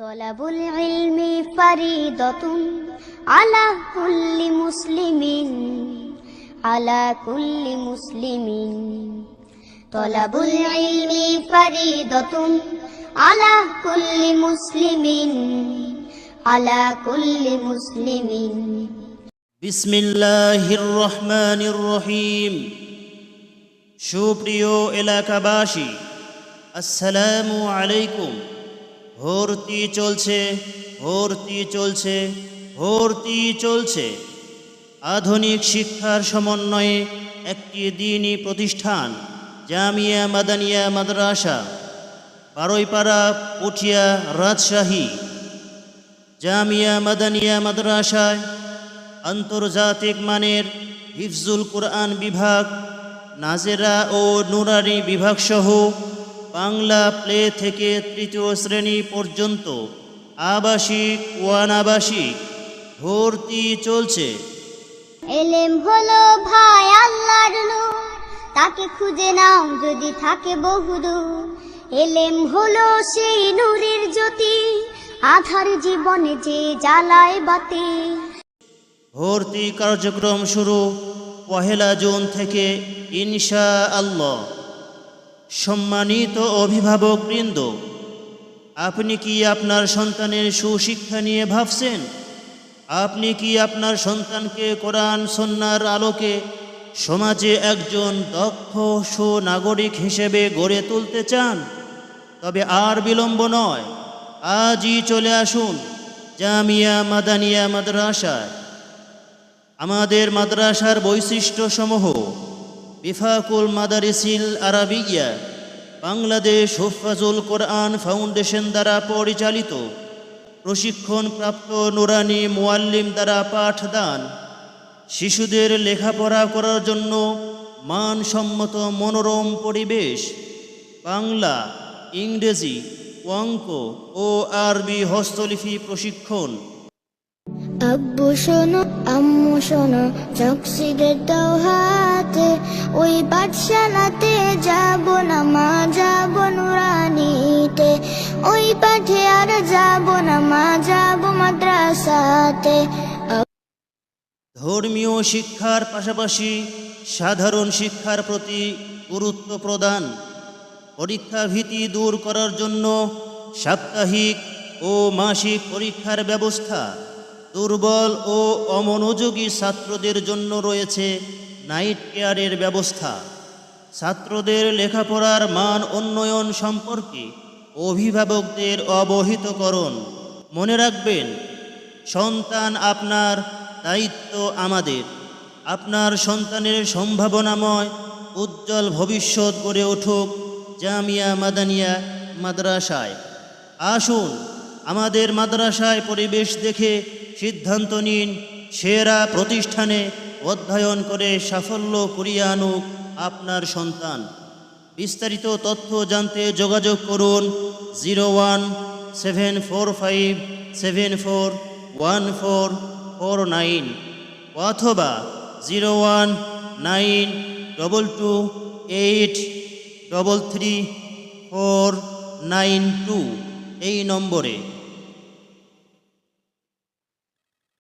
طلب العلم فريضة على كل مسلم على كل مسلم طلب العلم فريضة على كل مسلم على كل مسلم বিসমিল্লাহির রহমানির রহিম সুপ্রিয় এলাকাবাসী আসসালামু আলাইকুম ভর্তি চলছে ভর্তি চলছে ভর্তি চলছে। আধুনিক শিক্ষার সমন্বয়ে একটি দিনই প্রতিষ্ঠান, জামিয়া মাদানিয়া মাদ্রাসা বারৈপাড়া পুঠিয়া রাজশাহী। জামিয়া মাদানিয়া মাদ্রাসায় আন্তর্জাতিক মানের হিফজুল কোরআন বিভাগ, নাজেরা ও নুরানি বিভাগসহ বাংলা প্লে থেকে তৃতীয় শ্রেণি পর্যন্ত আবাসিক ও অনাবাসিক ভর্তি চলছে। এলেম হলো ভাই আল্লাহর নূর তাকে খুঁজে নাও যদি থাকে বহুদূর। এলেম হলো সেই নূরের জ্যোতি আধার জীবনে যে জ্বালায় বাতি। ভর্তি কার্যক্রম শুরু পহেলা জুন থেকে ইনশা আল্লাহ সম্মানিত অভিভাবকবৃন্দ আপনি কি আপনার সন্তানের সুশিক্ষা নিয়ে ভাবছেন? আপনি কি আপনার সন্তানকে কোরআন সন্ন্যার আলোকে সমাজে একজন দক্ষ সুনাগরিক হিসেবে গড়ে তুলতে চান? তবে আর বিলম্ব নয়, আজই চলে আসুন জামিয়া মাদানিয়া মাদ্রাসায়। আমাদের মাদ্রাসার বৈশিষ্ট্যসমূহ বিফাকুল মাদারিসিল আরাবিয়া বাংলাদেশ হুফাজুল কোরআন ফাউন্ডেশন দ্বারা পরিচালিত, প্রশিক্ষণপ্রাপ্ত নুরানি মোয়াল্লিম দ্বারা পাঠদান, শিশুদের লেখাপড়া করার জন্য মানসম্মত মনোরম পরিবেশ, বাংলা, ইংরেজি অঙ্ক ও আরবি হস্তলিপি প্রশিক্ষণ। আব্বু শোনো, আম্মু শোনো, চকসিদের দাও হাতে। ওই পাঠশালাতে যাব না, মা যাব নুরানিতে। ওই পাঠে আর যাব না, মা যাব মাদ্রাসাতে। ধর্মীয় শিক্ষার পাশাপাশি সাধারণ শিক্ষার প্রতি গুরুত্ব প্রদান, পরীক্ষা ভীতি দূর করার জন্য সাপ্তাহিক ও মাসিক পরীক্ষার ব্যবস্থা দুর্বল ও অমনোযোগী ছাত্রদের জন্য রয়েছে। নাইট কেয়ারের ব্যবস্থা। ছাত্রদের লেখাপড়ার মান উন্নয়ন সম্পর্কে অভিভাবকদের অবহিতকরণ। মনে রাখবেন, সন্তান আপনার দায়িত্ব আমাদের। আপনার সন্তানের সম্ভাবনাময়, উজ্জ্বল ভবিষ্যৎ গড়ে উঠুক জামিয়া মাদানিয়া মাদ্রাসায়। আসুন, আমাদের মাদ্রাসায় পরিবেশ দেখে সিদ্ধান্ত নিন, সেরা প্রতিষ্ঠানে অধ্যয়ন করে সাফল্য করিয়ে আনুক আপনার সন্তান। বিস্তারিত তথ্য জানতে যোগাযোগ করুন zero one seven four five seven four one four four nine অথবা zero one nine double two eight double three four nine two এই নম্বরে